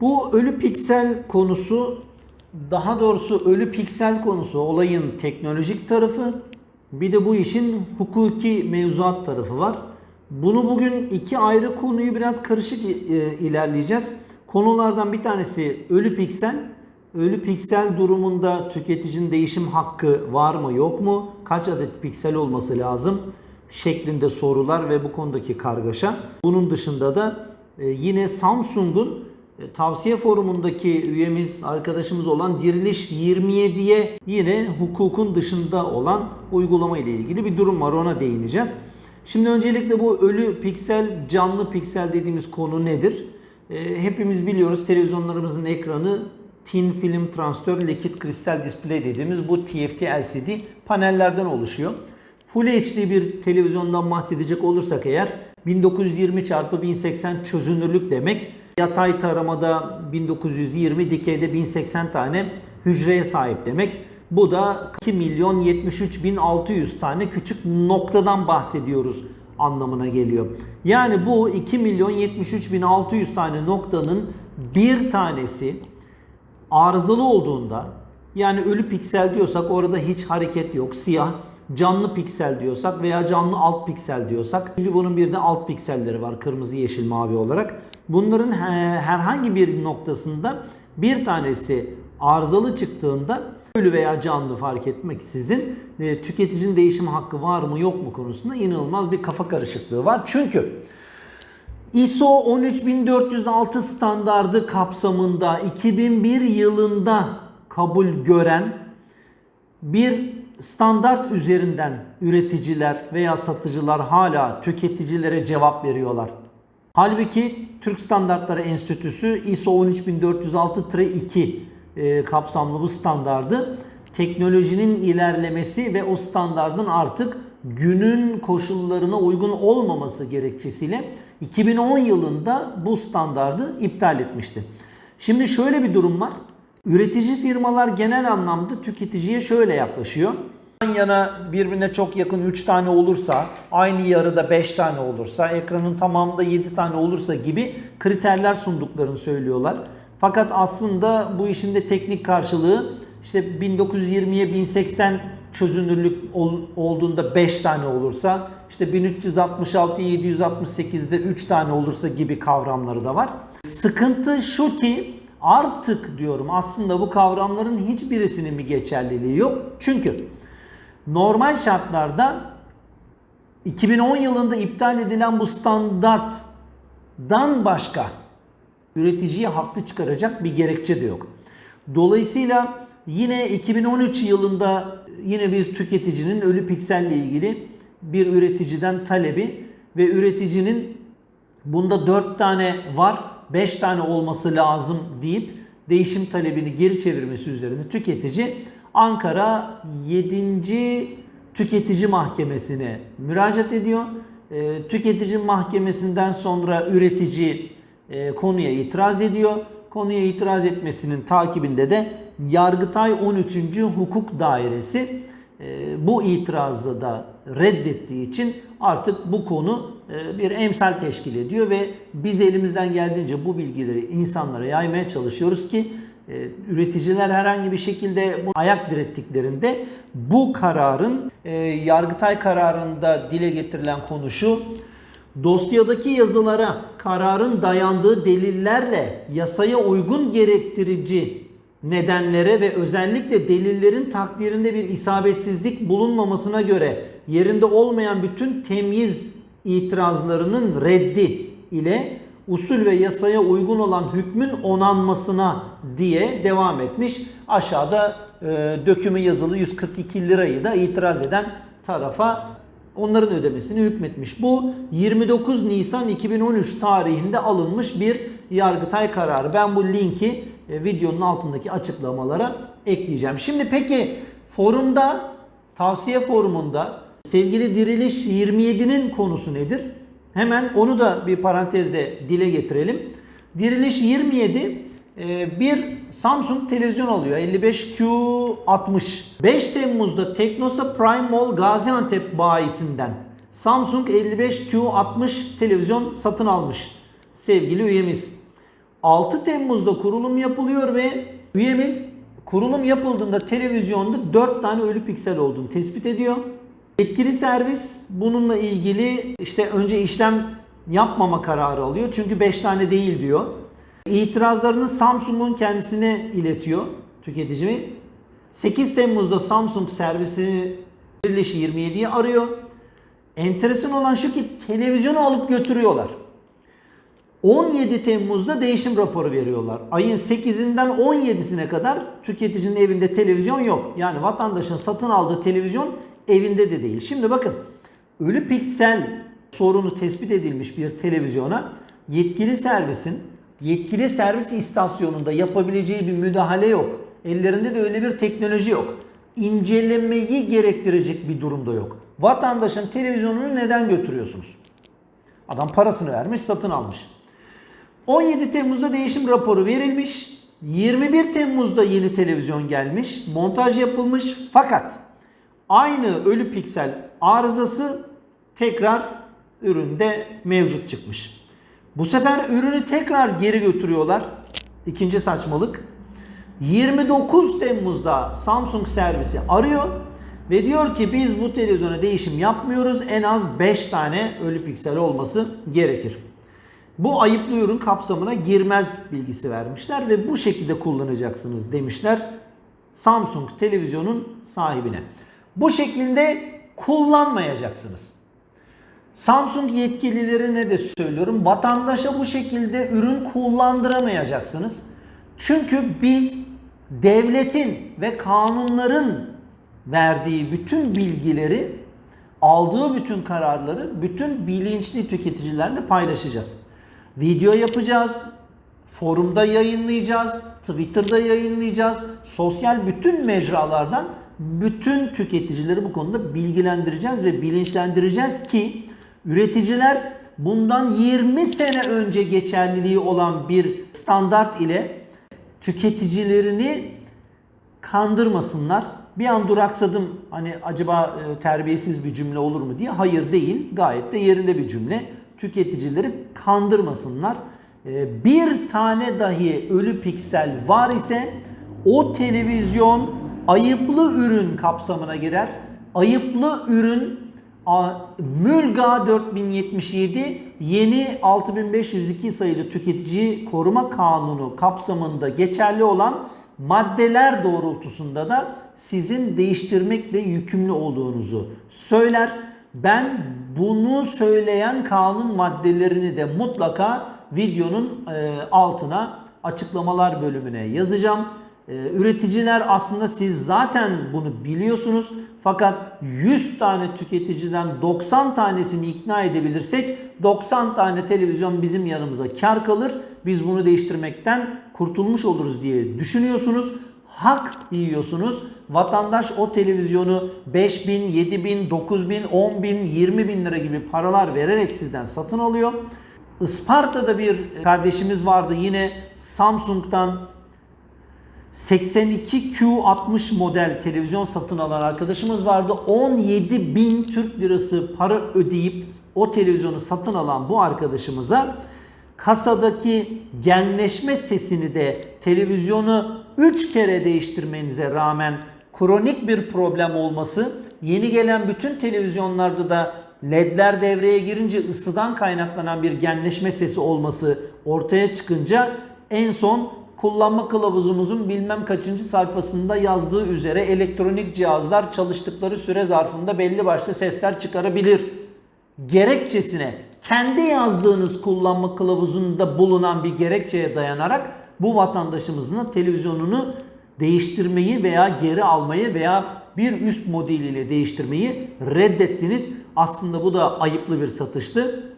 Bu ölü piksel konusu daha doğrusu ölü piksel konusu olayın teknolojik tarafı bir de bu işin hukuki mevzuat tarafı var. Bunu bugün iki ayrı konuyu biraz karışık e, ilerleyeceğiz. Konulardan bir tanesi ölü piksel. Ölü piksel durumunda tüketicinin değişim hakkı var mı yok mu? Kaç adet piksel olması lazım? Şeklinde sorular ve bu konudaki kargaşa. Bunun dışında da e, yine Samsung'un tavsiye forumundaki üyemiz, arkadaşımız olan Diriliş 27'ye yine hukukun dışında olan uygulama ile ilgili bir durum var. Ona değineceğiz. Şimdi öncelikle bu ölü piksel, canlı piksel dediğimiz konu nedir? E, hepimiz biliyoruz televizyonlarımızın ekranı Thin Film Transfer Liquid Crystal Display dediğimiz bu TFT LCD panellerden oluşuyor. Full HD bir televizyondan bahsedecek olursak eğer 1920 x 1080 çözünürlük demek. Yatay taramada 1920, dikeyde 1080 tane hücreye sahip demek. Bu da 2 milyon 73 bin 600 tane küçük noktadan bahsediyoruz anlamına geliyor. Yani bu 2 milyon 73 bin 600 tane noktanın bir tanesi arızalı olduğunda yani ölü piksel diyorsak orada hiç hareket yok siyah canlı piksel diyorsak veya canlı alt piksel diyorsak çünkü bunun bir de alt pikselleri var kırmızı yeşil mavi olarak bunların herhangi bir noktasında bir tanesi arızalı çıktığında ölü veya canlı fark etmeksizin e, tüketicinin değişim hakkı var mı yok mu konusunda inanılmaz bir kafa karışıklığı var. Çünkü ISO 13406 standardı kapsamında 2001 yılında kabul gören bir standart üzerinden üreticiler veya satıcılar hala tüketicilere cevap veriyorlar. Halbuki Türk Standartları Enstitüsü ISO 13406-2 e, kapsamlı bu standardı teknolojinin ilerlemesi ve o standardın artık günün koşullarına uygun olmaması gerekçesiyle 2010 yılında bu standardı iptal etmişti. Şimdi şöyle bir durum var. Üretici firmalar genel anlamda tüketiciye şöyle yaklaşıyor. Yan yana birbirine çok yakın 3 tane olursa, aynı yarıda 5 tane olursa, ekranın tamamında 7 tane olursa gibi kriterler sunduklarını söylüyorlar. Fakat aslında bu işin de teknik karşılığı işte 1920'ye 1080 çözünürlük olduğunda 5 tane olursa, işte 1366'ya 768'de 3 tane olursa gibi kavramları da var. Sıkıntı şu ki artık diyorum aslında bu kavramların hiçbirisinin bir geçerliliği yok. Çünkü normal şartlarda 2010 yılında iptal edilen bu standartdan başka üreticiye haklı çıkaracak bir gerekçe de yok. Dolayısıyla yine 2013 yılında yine bir tüketicinin ölü pikselle ilgili bir üreticiden talebi ve üreticinin bunda 4 tane var 5 tane olması lazım deyip değişim talebini geri çevirmesi üzerine tüketici Ankara 7. Tüketici Mahkemesi'ne müracaat ediyor. E, tüketici Mahkemesi'nden sonra üretici e, konuya itiraz ediyor. Konuya itiraz etmesinin takibinde de Yargıtay 13. Hukuk Dairesi e, bu itirazı da reddettiği için artık bu konu bir emsal teşkil ediyor ve biz elimizden geldiğince bu bilgileri insanlara yaymaya çalışıyoruz ki e, üreticiler herhangi bir şekilde bu ayak direttiklerinde bu kararın e, Yargıtay kararında dile getirilen konu şu dosyadaki yazılara kararın dayandığı delillerle yasaya uygun gerektirici nedenlere ve özellikle delillerin takdirinde bir isabetsizlik bulunmamasına göre yerinde olmayan bütün temyiz itirazlarının reddi ile usul ve yasaya uygun olan hükmün onanmasına diye devam etmiş. Aşağıda e, dökümü yazılı 142 lirayı da itiraz eden tarafa onların ödemesini hükmetmiş. Bu 29 Nisan 2013 tarihinde alınmış bir Yargıtay kararı. Ben bu linki e, videonun altındaki açıklamalara ekleyeceğim. Şimdi peki forumda, tavsiye forumunda sevgili Diriliş 27'nin konusu nedir? Hemen onu da bir parantezde dile getirelim. Diriliş 27 e, bir Samsung televizyon alıyor 55Q60. 5 Temmuz'da Teknosa Prime Mall Gaziantep bayisinden Samsung 55Q60 televizyon satın almış sevgili üyemiz. 6 Temmuz'da kurulum yapılıyor ve üyemiz kurulum yapıldığında televizyonda 4 tane ölü piksel olduğunu tespit ediyor. Yetkili servis bununla ilgili işte önce işlem yapmama kararı alıyor. Çünkü 5 tane değil diyor. İtirazlarını Samsung'un kendisine iletiyor tüketici. 8 Temmuz'da Samsung servisi 27'yi arıyor. Enteresan olan şu ki televizyonu alıp götürüyorlar. 17 Temmuz'da değişim raporu veriyorlar. Ayın 8'inden 17'sine kadar tüketicinin evinde televizyon yok. Yani vatandaşın satın aldığı televizyon evinde de değil. Şimdi bakın ölü piksel sorunu tespit edilmiş bir televizyona yetkili servisin yetkili servis istasyonunda yapabileceği bir müdahale yok. Ellerinde de öyle bir teknoloji yok. İncelemeyi gerektirecek bir durumda yok. Vatandaşın televizyonunu neden götürüyorsunuz? Adam parasını vermiş, satın almış. 17 Temmuz'da değişim raporu verilmiş. 21 Temmuz'da yeni televizyon gelmiş. Montaj yapılmış fakat aynı ölü piksel arızası tekrar üründe mevcut çıkmış. Bu sefer ürünü tekrar geri götürüyorlar. İkinci saçmalık. 29 Temmuz'da Samsung servisi arıyor ve diyor ki biz bu televizyona değişim yapmıyoruz. En az 5 tane ölü piksel olması gerekir. Bu ayıplı ürün kapsamına girmez bilgisi vermişler ve bu şekilde kullanacaksınız demişler Samsung televizyonun sahibine. Bu şekilde kullanmayacaksınız. Samsung yetkililerine de söylüyorum. Vatandaşa bu şekilde ürün kullandıramayacaksınız. Çünkü biz devletin ve kanunların verdiği bütün bilgileri, aldığı bütün kararları bütün bilinçli tüketicilerle paylaşacağız. Video yapacağız, forumda yayınlayacağız, Twitter'da yayınlayacağız. Sosyal bütün mecralardan bütün tüketicileri bu konuda bilgilendireceğiz ve bilinçlendireceğiz ki üreticiler bundan 20 sene önce geçerliliği olan bir standart ile tüketicilerini kandırmasınlar. Bir an duraksadım hani acaba e, terbiyesiz bir cümle olur mu diye. Hayır değil. Gayet de yerinde bir cümle. Tüketicileri kandırmasınlar. E, Bir tane dahi ölü piksel var ise o televizyon ayıplı ürün kapsamına girer. Ayıplı ürün Mülga 4077 yeni 6502 sayılı tüketici koruma kanunu kapsamında geçerli olan maddeler doğrultusunda da sizin değiştirmekle yükümlü olduğunuzu söyler. Ben bunu söyleyen kanun maddelerini de mutlaka videonun e, altına açıklamalar bölümüne yazacağım. Ee, Üreticiler aslında siz zaten bunu biliyorsunuz fakat 100 tane tüketiciden 90 tanesini ikna edebilirsek 90 tane televizyon bizim yanımıza kar kalır. Biz bunu değiştirmekten kurtulmuş oluruz diye düşünüyorsunuz. Hak yiyorsunuz. Vatandaş o televizyonu 5 bin, 7 bin, 9 bin, 10 bin, 20 bin lira gibi paralar vererek sizden satın alıyor. Isparta'da bir kardeşimiz vardı yine Samsung'dan 82Q60 model televizyon satın alan arkadaşımız vardı. 17 bin Türk lirası para ödeyip o televizyonu satın alan bu arkadaşımıza kasadaki genleşme sesini de televizyonu 3 kere değiştirmenize rağmen kronik bir problem olması, yeni gelen bütün televizyonlarda da ledler devreye girince ısıdan kaynaklanan bir genleşme sesi olması ortaya çıkınca en son kullanma kılavuzumuzun bilmem kaçıncı sayfasında yazdığı üzere elektronik cihazlar çalıştıkları süre zarfında belli başlı sesler çıkarabilir. Gerekçesine kendi yazdığınız kullanma kılavuzunda bulunan bir gerekçeye dayanarak bu vatandaşımızın televizyonunu değiştirmeyi veya geri almayı veya bir üst modeliyle değiştirmeyi reddettiniz. Aslında bu da ayıplı bir satıştı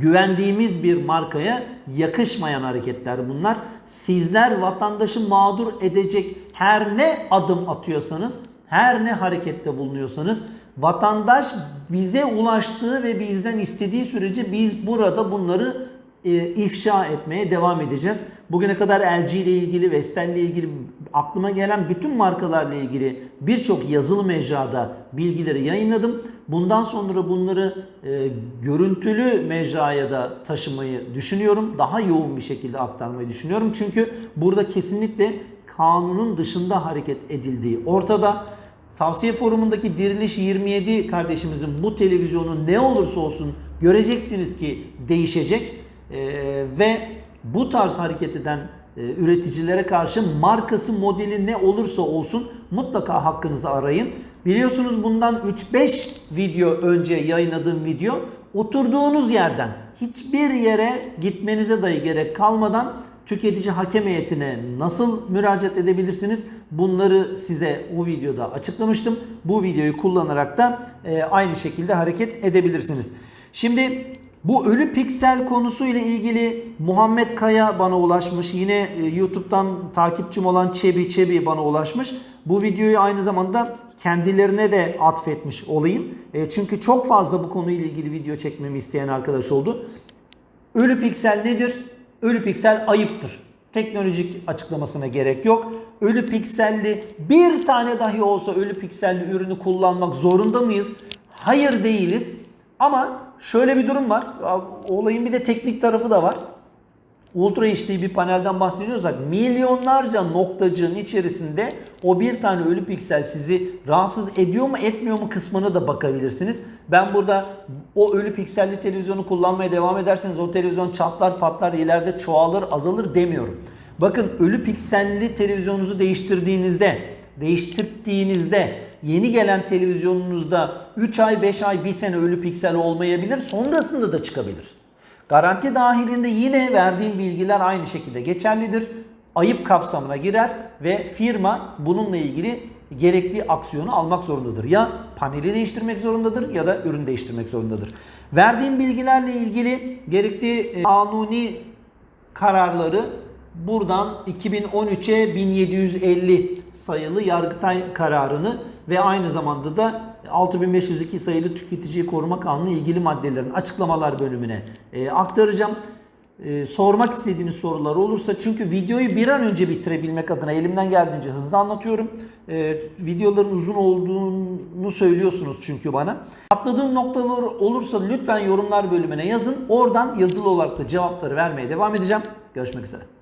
güvendiğimiz bir markaya yakışmayan hareketler bunlar. Sizler vatandaşı mağdur edecek her ne adım atıyorsanız, her ne harekette bulunuyorsanız vatandaş bize ulaştığı ve bizden istediği sürece biz burada bunları e, ifşa etmeye devam edeceğiz. Bugüne kadar LG ile ilgili, Vestel ile ilgili aklıma gelen bütün markalarla ilgili birçok yazılı mecrada bilgileri yayınladım. Bundan sonra bunları e, görüntülü mecraya da taşımayı düşünüyorum. Daha yoğun bir şekilde aktarmayı düşünüyorum. Çünkü burada kesinlikle kanunun dışında hareket edildiği ortada. Tavsiye forumundaki Diriliş 27 kardeşimizin bu televizyonu ne olursa olsun göreceksiniz ki değişecek. Ee, ve bu tarz hareket eden üreticilere karşı markası modeli ne olursa olsun mutlaka hakkınızı arayın. Biliyorsunuz bundan 3-5 video önce yayınladığım video oturduğunuz yerden hiçbir yere gitmenize dahi gerek kalmadan tüketici hakem heyetine nasıl müracaat edebilirsiniz? Bunları size o videoda açıklamıştım. Bu videoyu kullanarak da e, aynı şekilde hareket edebilirsiniz. Şimdi bu ölü piksel konusu ile ilgili Muhammed Kaya bana ulaşmış. Yine e, YouTube'dan takipçim olan Çebi Çebi bana ulaşmış. Bu videoyu aynı zamanda kendilerine de atfetmiş olayım. E, çünkü çok fazla bu konuyla ilgili video çekmemi isteyen arkadaş oldu. Ölü piksel nedir? Ölü piksel ayıptır. Teknolojik açıklamasına gerek yok. Ölü pikselli bir tane dahi olsa ölü pikselli ürünü kullanmak zorunda mıyız? Hayır değiliz. Ama şöyle bir durum var. Olayın bir de teknik tarafı da var. Ultra HD bir panelden bahsediyorsak milyonlarca noktacığın içerisinde o bir tane ölü piksel sizi rahatsız ediyor mu etmiyor mu kısmına da bakabilirsiniz. Ben burada o ölü pikselli televizyonu kullanmaya devam ederseniz o televizyon çatlar patlar ileride çoğalır azalır demiyorum. Bakın ölü pikselli televizyonunuzu değiştirdiğinizde değiştirdiğinizde yeni gelen televizyonunuzda 3 ay 5 ay 1 sene ölü piksel olmayabilir sonrasında da çıkabilir. Garanti dahilinde yine verdiğim bilgiler aynı şekilde geçerlidir. Ayıp kapsamına girer ve firma bununla ilgili gerekli aksiyonu almak zorundadır. Ya paneli değiştirmek zorundadır ya da ürün değiştirmek zorundadır. Verdiğim bilgilerle ilgili gerekli e, kanuni kararları buradan 2013'e 1750 sayılı Yargıtay kararını ve aynı zamanda da 6502 sayılı Tüketiciyi Koruma Kanunu ilgili maddelerin açıklamalar bölümüne e, aktaracağım. E, sormak istediğiniz sorular olursa çünkü videoyu bir an önce bitirebilmek adına elimden geldiğince hızlı anlatıyorum. E, videoların uzun olduğunu söylüyorsunuz çünkü bana. Atladığım noktalar olursa lütfen yorumlar bölümüne yazın. Oradan yazılı olarak da cevapları vermeye devam edeceğim. Görüşmek üzere.